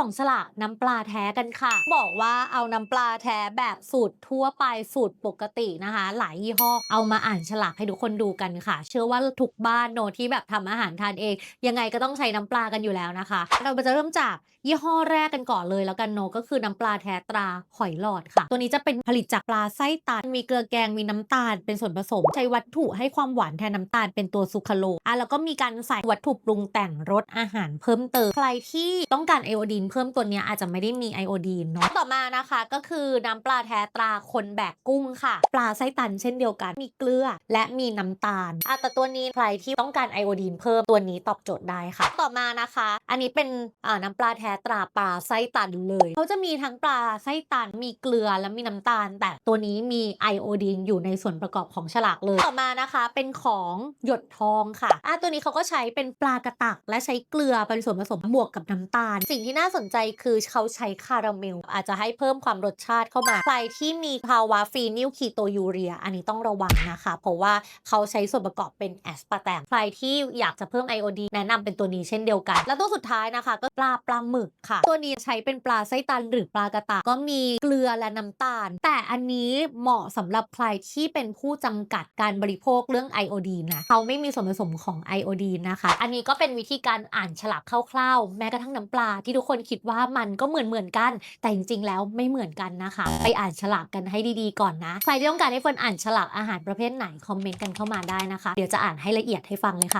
สองฉลากน้ำปลาแท้กันค่ะ บอกว่าเอาน้ำปลาแท้แบบสูตรทั่วไปสูตรปกตินะคะ หลายยี่ห้อเอามาอ่านฉลากให้ทุกคนดูกันค่ะ เชื่อว่าทุกบ้านโนที่แบบทำอาหารทานเอง ยังไงก็ต้องใช้น้ำปลากันอยู่แล้วนะคะ เราจะเริ่มจากยี่ห้อแรกกันก่อนเลยแล้วกันโนก็คือน้ำปลาแท้ตราหอยหลอดค่ะ ตัวนี้จะเป็นผลิตจากปลาไส้ตันมีเกลือแกงมีน้ำตาลเป็นส่วนผสม ใช้วัตถุให้ความหวานแทนน้ำตาลเป็นตัวซูคราโลสอะแล้วก็มีการใส่วัตถุปรุงแต่งรสอาหารเพิ่มเติมใครที่ต้องการไอโอดีนเพิ่มตัวเนี้ยอาจจะไม่ได้มีไอโอดีนเนาะต่อมานะคะก็คือน้ำปลาแท้ตราคนแบกกุ้งค่ะ ปลาไส้ตันเช่นเดียวกันมีเกลือและมีน้ำตาลอะแต่ตัวนี้ใครที่ต้องการไอโอดีนเพิ่มตัวนี้ตอบโจทย์ได้ค่ะ ต่อมานะคะ อันนี้เป็นอ่าน้ำปลาแท้ตราปลาไส้ตันเลยเขาจะมีทั้งปลาไส้ตันมีเกลือและมีน้ำตาล แต่ตัวนี้มีไอโอดีนอยู่ในส่วนประกอบของฉลากเลยต่อมานะคะเป็นของหยดทองค่ะอะตัวนี้เขาก็ใช้เป็นปลากระตักและใช้เกลือเป็นส่วนผสมบวกกับน้ำตาล สิ่งที่น่าสนนใจคือเขาใช้คาราเมล อาจจะให้เพิ่มความรสชาติเข้ามา ใครที่มีภาวะฟีนิลคีโตยูเรีย อันนี้ต้องระวังนะคะ เพราะว่าเขาใช้ส่วนประกอบเป็นแอสปาร์แตม ใครที่อยากจะเพิ่มไอโอดีแนะนำเป็นตัวนี้เช่นเดียวกัน แล้วตัวสุดท้ายนะคะ ก็ปลาปลาหมึกค่ะ ตัวนี้ใช้เป็นปลาไส้ตันหรือปลากระตากก็มีเกลือและน้ำตาล แต่อันนี้เหมาะสำหรับใครที่เป็นผู้จำกัดการบริโภคเรื่องไอโอดีนะเขาไม่มีส่วนผสมของไอโอดีนนะคะ อันนี้ก็เป็นวิธีการอ่านฉลากคร่าวๆ แม้กระทั่งน้ำปลาที่ทุกคนคิดว่ามันก็เหมือนเหมือนๆกัน แต่จริงๆ แล้วไม่เหมือนกันนะคะ ไปอ่านฉลากกันให้ดีๆก่อนนะ ใครที่ต้องการให้เฟิร์นอ่านฉลากอาหารประเภทไหนคอมเมนต์กันเข้ามาได้นะคะ เดี๋ยวจะอ่านให้ละเอียดให้ฟังเลยค่ะ